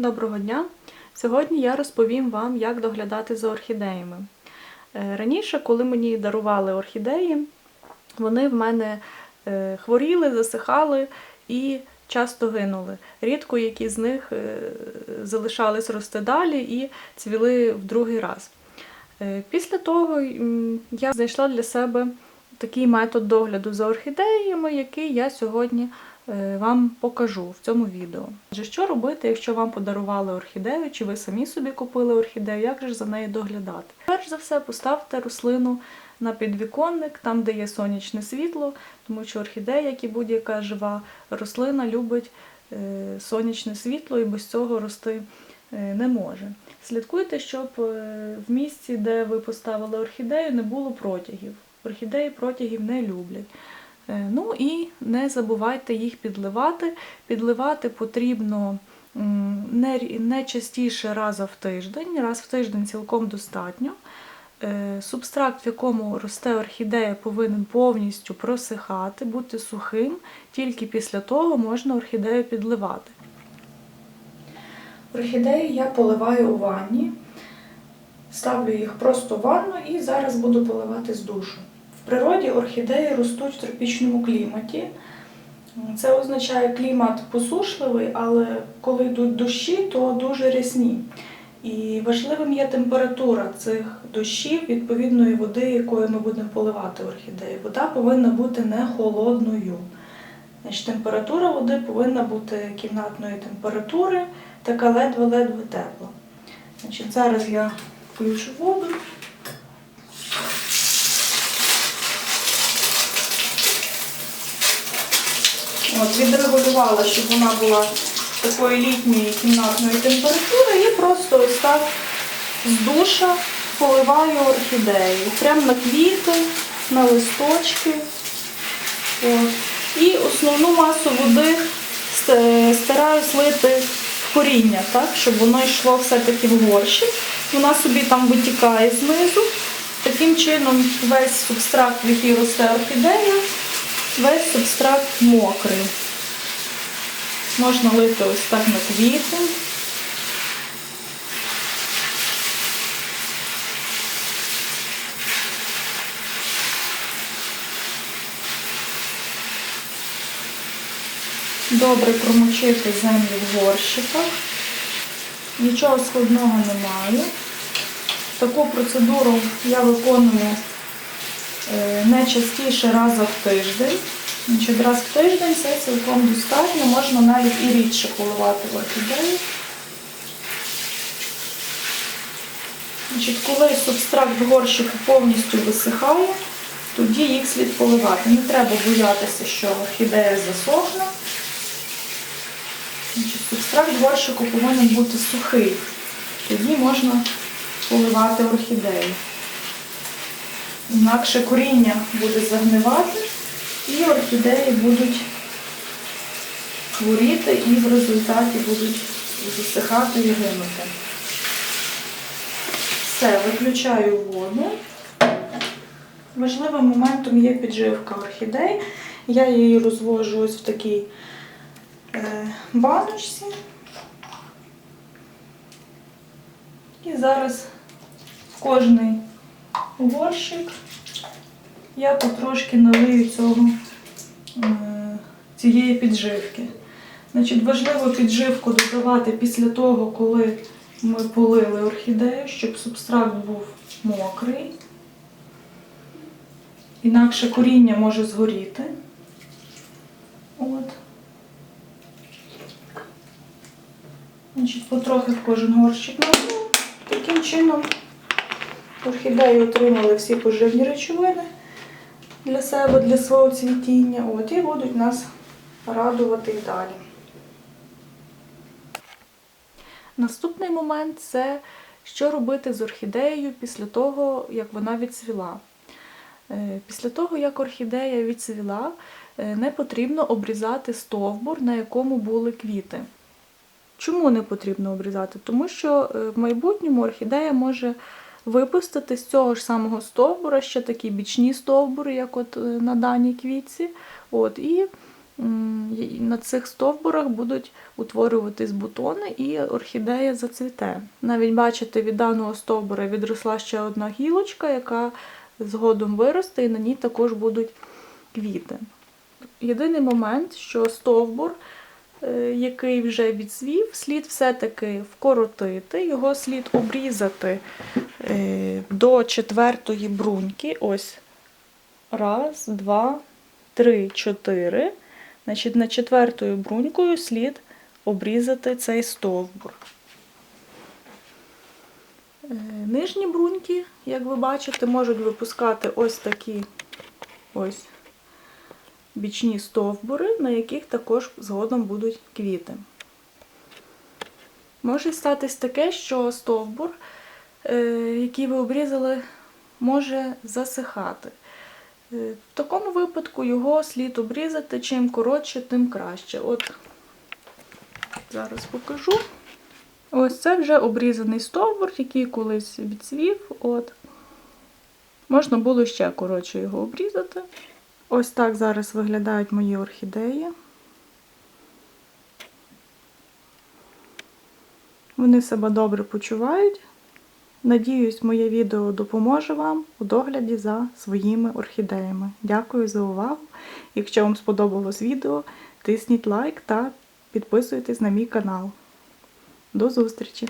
Доброго дня! Сьогодні я розповім вам, як доглядати за орхідеями. Е, Раніше, коли мені дарували орхідеї, вони в мене е, хворіли, засихали і часто гинули. Рідко які з них е, залишались рости далі і цвіли в другий раз. Після того я знайшла для себе такий метод догляду за орхідеями, який я сьогодні вам покажу в цьому відео. Отже, що робити, якщо вам подарували орхідею, чи ви самі собі купили орхідею, як же за нею доглядати? Перш за все, поставте рослину на підвіконник, там, де є сонячне світло, тому що орхідея, як і будь-яка жива рослина, любить е, сонячне світло і без цього рости е, не може. Слідкуйте, щоб е, в місці, де ви поставили орхідею, не було протягів. Орхідеї протягів не люблять. Е, Ну і не забувайте їх підливати. Підливати потрібно не, частіше раза в тиждень. Раз в тиждень цілком достатньо. Е, Субстракт, в якому росте орхідея, повинен повністю просихати, бути сухим. Тільки після того можна орхідею підливати. Орхідеї я поливаю у ванні. Ставлю їх просто в ванну і зараз буду поливати з душу. В природі орхідеї ростуть в тропічному кліматі. Це означає клімат посушливий, але коли йдуть дощі, то дуже рясні. І важливим є температура цих дощів, відповідної води, якою ми будемо поливати орхідеї. Вода повинна бути не холодною. Значить, температура води повинна бути кімнатної температури, така ледве-ледве тепла. Значить, зараз я включу воду. От, відрегулювала, щоб вона була такої літньої кімнатної температури і просто ось так з душа поливаю орхідею. Прямо на квіти, на листочки. От. І основну масу води ст- стараюсь лити в коріння, так, щоб воно йшло все-таки в горщик. Вона собі там витікає знизу. Таким чином весь субстракт, в який росте орхідея, весь субстракт мокрий. Можна лити ось так на квіти. Добре промочити землю в горщиках. Нічого складного немає. Таку процедуру я виконую е, не частіше раза в тиждень. Значить, раз в тиждень це цілком достатньо, можна навіть і рідше поливати в орхідеї. Значить, коли субстракт горщику повністю висихає, тоді їх слід поливати. Не треба боятися, що орхідея засохне. Значить, субстракт в горщику повинен бути сухий. Тоді можна поливати орхідею. Інакше коріння буде загнивати і орхідеї будуть хворіти і в результаті будуть засихати і гинути. Все, виключаю воду. Важливим моментом є підживка орхідей. Я її розвожу ось в такій е, баночці. І зараз в кожний горщик я потрошки налию цього, е, цієї підживки. Значить, важливо підживку додавати після того, коли ми полили орхідею, щоб субстракт був мокрий. Інакше коріння може згоріти. От. Значить, потрохи в кожен горщик налию. Таким чином орхідеї отримали всі поживні речовини для себе, для свого цвітіння. От, і будуть нас радувати і далі. Наступний момент це що робити з орхідеєю після того, як вона відцвіла. Е, Після того, як орхідея відцвіла, е, не потрібно обрізати стовбур, на якому були квіти. Чому не потрібно обрізати? Тому що е, в майбутньому орхідея може випустити з цього ж самого стовбура ще такі бічні стовбури, як от е, на даній квітці. От, і на цих стовбурах будуть утворюватись бутони і орхідея зацвіте. Навіть бачите, від даного стовбура відросла ще одна гілочка, яка згодом виросте, і на ній також будуть квіти. Єдиний момент, що стовбур, е, який вже відсвів, слід все-таки вкоротити, його слід обрізати до четвертої бруньки. Ось раз, два, три, чотири. Значить, на четвертою брунькою слід обрізати цей стовбур. Е, Нижні бруньки, як ви бачите, можуть випускати ось такі ось бічні стовбури, на яких також згодом будуть квіти. Може статись таке, що стовбур, е, який ви обрізали, може засихати. Е, В такому випадку його слід обрізати чим коротше, тим краще. От зараз покажу. Ось це вже обрізаний стовбур, який колись відцвів. От. Можна було ще коротше його обрізати. Ось так зараз виглядають мої орхідеї. Вони себе добре почувають. Надіюсь, моє відео допоможе вам у догляді за своїми орхідеями. Дякую за увагу. Якщо вам сподобалось відео, тисніть лайк та підписуйтесь на мій канал. До зустрічі!